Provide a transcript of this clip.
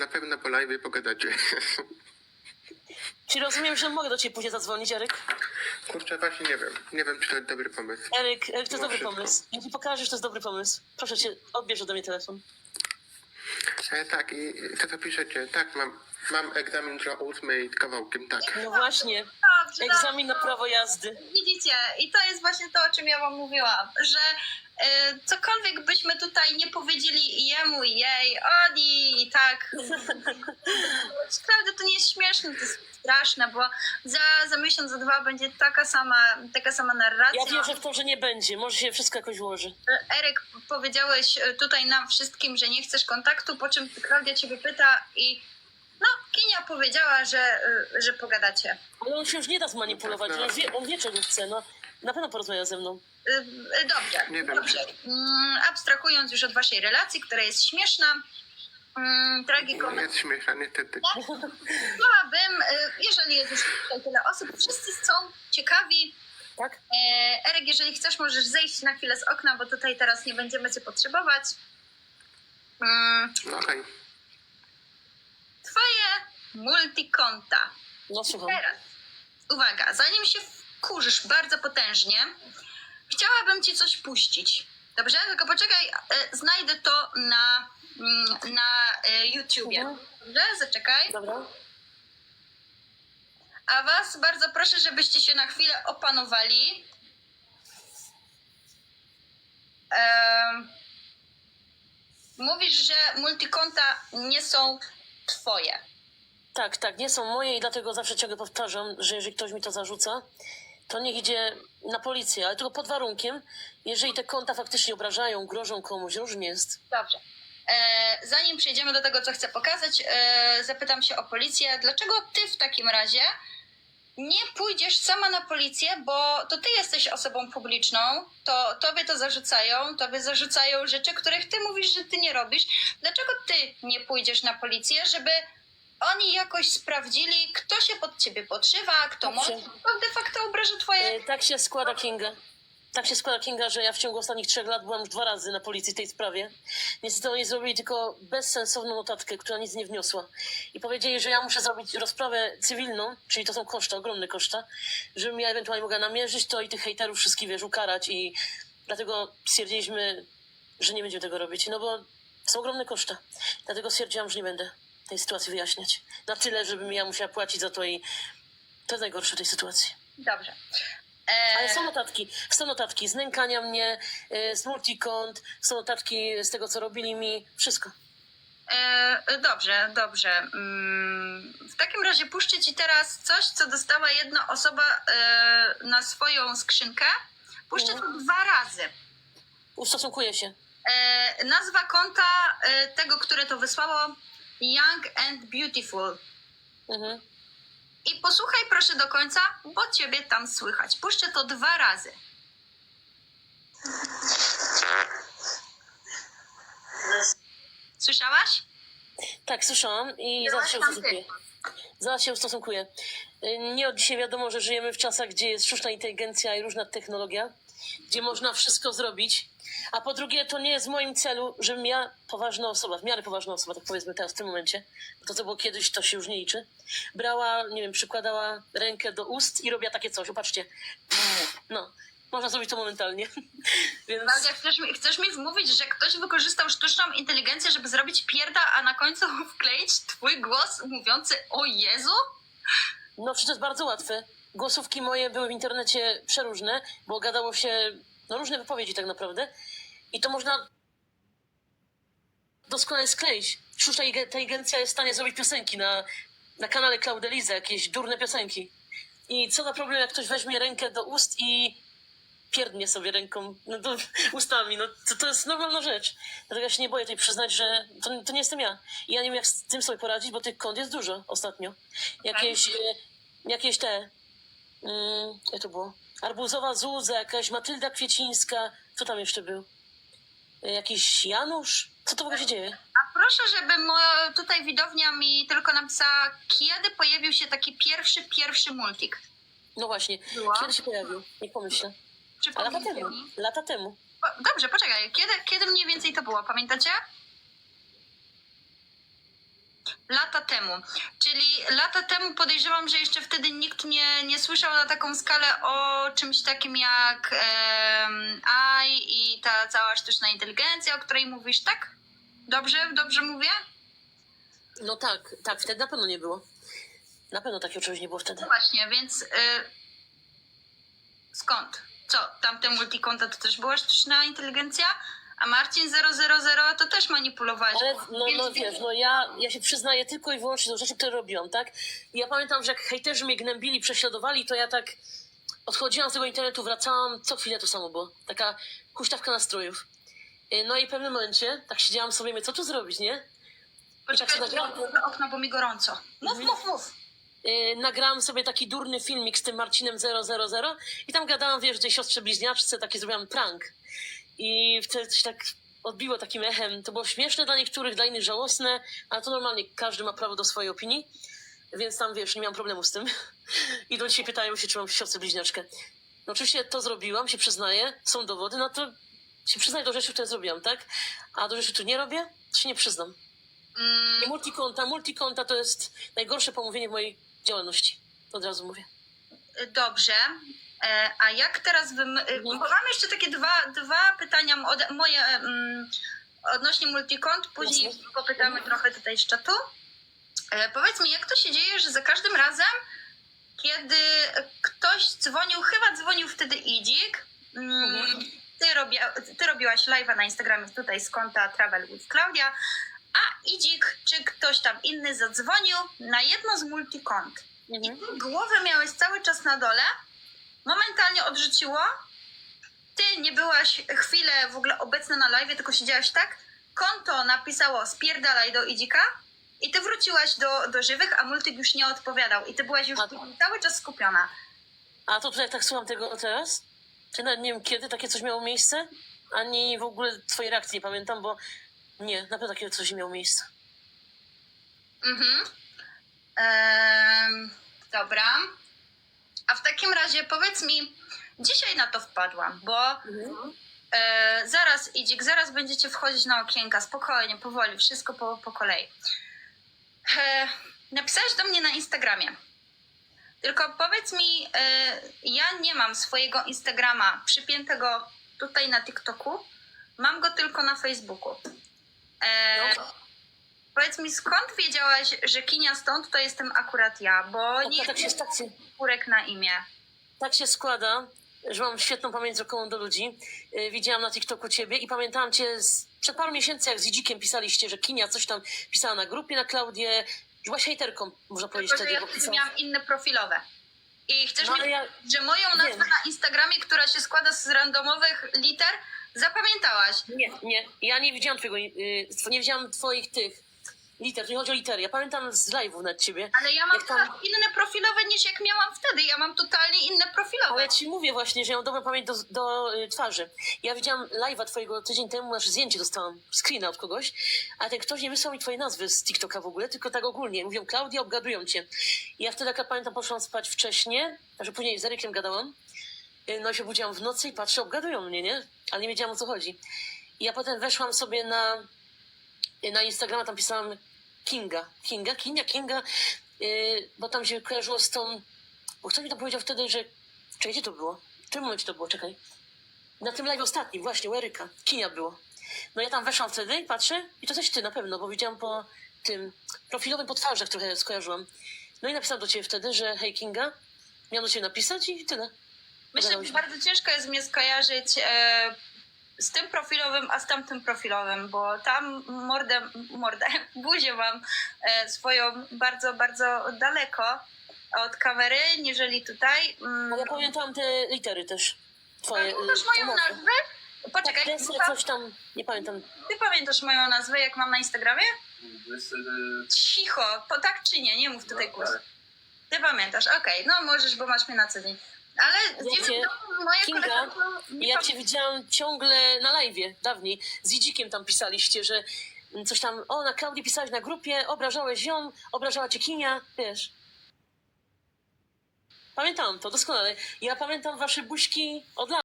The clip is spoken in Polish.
Na pewno po live pogadacie. Czy rozumiem, że mogę do ciebie później zadzwonić, Eryk? Kurczę, właśnie nie wiem. Nie wiem, czy to jest dobry pomysł. Eryk, Eryk, to jest dobry Szybko. pomysł. Jeśli pokażesz, to jest dobry pomysł. Proszę cię, odbierz ode mnie telefon. E, tak, i i to co piszecie, tak, mam, mam egzamin o ósmej kawałkiem, tak. No właśnie, Dobrze, egzamin na dobrze. prawo jazdy. Widzicie, i to jest właśnie to, o czym ja wam mówiłam, że e, cokolwiek byśmy tutaj nie powiedzieli jemu i jej, oni i tak. Naprawdę to nie jest śmieszne, to jest straszne, bo za, za miesiąc, za dwa będzie taka sama, taka sama narracja. Ja wierzę w to, że nie będzie. Może się wszystko jakoś ułoży. Eryk, powiedziałeś e, tutaj nam wszystkim, że nie chcesz kontaktu, po czym Klaudia ciebie pyta i no, Kinia powiedziała, że, e, że pogadacie. Ale on się już nie da zmanipulować. On wie, on wie czego chce. No, na pewno porozmawia ze mną. Y, y, Dobrze, Nie wiem. dobrze. Mm, Abstrahując już od waszej relacji, która jest śmieszna, mm, No tragikomedna, jest śmieszna, niestety. chciałabym, y, jeżeli jest już tutaj tyle osób, wszyscy są ciekawi. Tak? E, Erek, jeżeli chcesz, możesz zejść na chwilę z okna, bo tutaj teraz nie będziemy cię potrzebować. Mm, No okej. Multikonta. No słucham. Teraz, uwaga, zanim się wkurzysz bardzo potężnie, chciałabym ci coś puścić. Dobrze? Tylko poczekaj, e, znajdę to na, mm, na e, YouTubie. Mhm. Dobrze? Zaczekaj. Dobra. A was bardzo proszę, żebyście się na chwilę opanowali. Mówisz, że multikonta nie są twoje. Tak, tak, nie są moje i dlatego zawsze ciągle powtarzam, że jeżeli ktoś mi to zarzuca, to niech idzie na policję, ale tylko pod warunkiem, jeżeli te konta faktycznie obrażają, grożą komuś, różnie jest. Dobrze. E, zanim przejdziemy do tego, co chcę pokazać, e, zapytam się o policję. Dlaczego ty w takim razie nie pójdziesz sama na policję, bo to ty jesteś osobą publiczną, to tobie to zarzucają, tobie zarzucają rzeczy, których ty mówisz, że ty nie robisz. Dlaczego ty nie pójdziesz na policję, żeby oni jakoś sprawdzili, kto się pod ciebie podszywa, kto Dobrze. może de facto obraża twoje... E, tak się składa Kinga. Tak się składa Kinga, że ja w ciągu ostatnich trzech lat byłam już dwa razy na policji w tej sprawie. Niestety oni zrobili tylko bezsensowną notatkę, która nic nie wniosła. I powiedzieli, że ja muszę zrobić rozprawę cywilną, czyli to są koszta, ogromne koszta, żebym ja ewentualnie mogła namierzyć to i tych hejterów wszystkich, wiesz, ukarać i dlatego stwierdziliśmy, że nie będziemy tego robić, no bo są ogromne koszta. Dlatego stwierdziłam, że nie będę tej sytuacji wyjaśniać. Na tyle, żebym ja musiała płacić za to i to jest najgorsze w tej sytuacji. Dobrze. E, Ale są notatki, są notatki z nękania mnie, y, z multikont, są notatki z tego, co robili mi, wszystko. E, dobrze, dobrze. Mm, W takim razie puszczę ci teraz coś, co dostała jedna osoba e, na swoją skrzynkę. Puszczę to dwa razy. Ustosunkuję się. E, Nazwa konta e, tego, które to wysłało Young and Beautiful. Mhm. I posłuchaj proszę do końca, bo ciebie tam słychać. Puszczę to dwa razy. Słyszałaś? Tak, słyszałam i zaraz się tam ustosunkuję. Zaraz się ustosunkuję. Y, Nie od dzisiaj wiadomo, że żyjemy w czasach, gdzie jest sztuczna inteligencja i różna technologia, gdzie można wszystko zrobić. A po drugie, to nie jest w moim celu, żebym ja, poważna osoba, w miarę poważna osoba, tak powiedzmy teraz w tym momencie, bo to co było kiedyś, to się już nie liczy, brała, nie wiem, przykładała rękę do ust i robiła takie coś. Popatrzcie. No, można zrobić to momentalnie. Więc... Klaudia, chcesz mi, chcesz mi wmówić, że ktoś wykorzystał sztuczną inteligencję, żeby zrobić pierda, a na końcu wkleić twój głos mówiący o Jezu? No przecież to jest bardzo łatwe. Głosówki moje były w internecie przeróżne, bo gadało się no, różne wypowiedzi tak naprawdę. I to można doskonale skleić. Sztuczna inteligencja jest w stanie zrobić piosenki na, na kanale Claudelize, jakieś durne piosenki. I co za problem, jak ktoś weźmie rękę do ust i pierdnie sobie ręką, no ustami, no to, to jest normalna rzecz. Dlatego ja się nie boję tej przyznać, że to, to nie jestem ja. I ja nie wiem, jak z tym sobie poradzić, bo tych kont jest dużo ostatnio. Jakieś, e, jakieś te, mm, jak to było? Arbuzowa Zuza, jakaś Matylda Kwiecińska, co tam jeszcze był? Jakiś Janusz? Co to w ogóle się dzieje? A proszę, żeby mo- tutaj widownia mi tylko napisała, kiedy pojawił się taki pierwszy, pierwszy multik. No właśnie, Była? kiedy się pojawił? Nie pomyślę. A lata Przypomnijcie temu, mi. lata temu. O, Dobrze, poczekaj, kiedy, kiedy mniej więcej to było, pamiętacie? Lata temu. Czyli lata temu podejrzewam, że jeszcze wtedy nikt nie, nie słyszał na taką skalę o czymś takim jak em, AI i ta cała sztuczna inteligencja, o której mówisz, tak? Dobrze, dobrze mówię? No tak, tak, wtedy na pewno nie było. Na pewno takiego czegoś nie było wtedy. No właśnie, więc y, skąd? Co, tamte multikonta to też była sztuczna inteligencja? A Marcin 000 to też manipulowałeś. Ale no, Więc- no wiesz, no ja, ja się przyznaję tylko i wyłącznie do rzeczy, które robiłam, tak? I ja pamiętam, że jak hejterzy mnie gnębili, prześladowali, to ja tak odchodziłam z tego internetu, wracałam, co chwilę to samo było. Taka huśtawka nastrojów. Y, No i w pewnym momencie tak siedziałam sobie, mówię, co tu zrobić, nie? Poczekaj, tak się nagrałam. otwórz okno, bo mi gorąco. Mów, Mhm. mów, mów. Yy, nagrałam sobie taki durny filmik z tym Marcinem 000 i tam gadałam, wiesz, tej siostrze bliźniaczce, taki zrobiłam prank. I wtedy coś tak odbiło takim echem. To było śmieszne dla niektórych, dla innych żałosne, ale to normalnie każdy ma prawo do swojej opinii. Więc tam, wiesz, nie miałam problemu z tym. I do dzisiaj pytają się, czy mam siostrę bliźniaczkę. No oczywiście to zrobiłam, się przyznaję, są dowody, no to się przyznaję do rzeczy, które zrobiłam, tak? A do rzeczy, które nie robię, to się nie przyznam. Mm, I multikonta, multikonta to jest najgorsze pomówienie w mojej działalności. Od razu mówię. Dobrze. E, A jak teraz wy... Mhm. Mam jeszcze takie dwa, dwa pytania ode- moje mm, odnośnie multikont, później Jasne. popytamy trochę tutaj z czatu. E, Powiedz mi, jak to się dzieje, że za każdym razem, kiedy ktoś dzwonił, chyba dzwonił wtedy Idzik, mm, Mhm. ty, robia, ty robiłaś live'a na Instagramie tutaj z konta Travel with Claudia, a Idzik czy ktoś tam inny zadzwonił na jedno z multikont. I ty głowę miałeś cały czas na dole, momentalnie odrzuciło. Ty nie byłaś chwilę w ogóle obecna na live, tylko siedziałaś tak. Konto napisało spierdalaj do Idzika i ty wróciłaś do, do żywych, a Multik już nie odpowiadał. I ty byłaś już cały czas skupiona. A to tutaj tak słucham tego teraz? Czy nawet nie wiem kiedy takie coś miało miejsce? Ani w ogóle twojej reakcji nie pamiętam, bo nie, na pewno takie coś nie miało miejsca. Mhm. Em, dobra. A w takim razie powiedz mi, dzisiaj na to wpadłam, bo E, zaraz, Idzik, zaraz będziecie wchodzić na okienka, spokojnie, powoli, wszystko po, po kolei. E, napisałeś do mnie na Instagramie. Tylko powiedz mi, e, ja nie mam swojego Instagrama przypiętego tutaj na TikToku, mam go tylko na Facebooku. E, No. Powiedz mi, skąd wiedziałaś, że Kinia stąd to jestem akurat ja, bo nie Tak, tak, się, tak, się, kurek na imię. tak się składa, że mam świetną pamięć wzrokową do ludzi. Yy, widziałam na TikToku ciebie i pamiętałam cię z, przed paru miesięcy, jak z Idzikiem pisaliście, że Kinia coś tam pisała na grupie na Klaudię. Byłaś hejterką, można powiedzieć Tylko, że wtedy. ja bo miałam inne profilowe. I chcesz No, mi ja, że moją nazwę Wiem. na Instagramie, która się składa z randomowych liter, zapamiętałaś. Nie, nie. Ja nie widziałam twojego, yy, nie widziałam twoich tych liter, to nie chodzi o litery. Ja pamiętam z live'ów nad ciebie. Ale ja mam Jak tam- inne profilowe niż jak miałam wtedy. Ja mam totalnie inne profilowe. Ale ja ci mówię właśnie, że ja mam dobrą pamięć do, do y, twarzy. Ja widziałam live'a twojego tydzień temu, aż zdjęcie dostałam, screena od kogoś, a ten ktoś nie wysłał mi twojej nazwy z TikToka w ogóle, tylko tak ogólnie. Mówią, Klaudia, obgadują cię. Ja wtedy, jak pamiętam, poszłam spać wcześnie, a że później z Erykiem gadałam. Y, No i się budziłam w nocy i patrzę, obgadują mnie, nie? Ale nie wiedziałam, o co chodzi. I ja potem weszłam sobie na, y, na Instagrama, tam pisałam Kinga. Kinga, Kinga, Kinga, yy, bo tam się kojarzyło z tą... Bo ktoś mi to powiedział wtedy, że... Czekaj, gdzie to było? W którym momencie to było? Czekaj. Na tym live ostatnim, właśnie, u Eryka. Kinia było. No ja tam weszłam wtedy i patrzę i to coś ty na pewno, bo widziałam po tym profilowym po twarzach trochę skojarzyłam. No i napisałam do ciebie wtedy, że hej Kinga, miałam do ciebie napisać i tyle. Myślę, że bardzo ciężko jest mnie skojarzyć e, z tym profilowym, a z tamtym profilowym, bo tam mordę, mordę buzię mam e, swoją bardzo, bardzo daleko od kamery, niżeli tutaj. Mm, ja pamiętam te litery też. Twoje. Pamiętasz y, moją pomocy. nazwę? Poczekaj, Tak, słucham. coś tam, nie pamiętam. ty pamiętasz moją nazwę, jak mam na Instagramie? Cicho, po, tak czy nie, nie mów tutaj głośno. Ty pamiętasz, okej, no możesz, bo masz mnie na co dzień. Ale Wiecie, to moje Kinga, koleżanki Ja cię widziałam ciągle na live'ie dawniej. Z Idzikiem tam pisaliście, że coś tam, o, na Klaudii pisałeś na grupie, obrażałeś ją, obrażała cię Kinia, wiesz. Pamiętam to doskonale. Ja pamiętam wasze buźki od lat.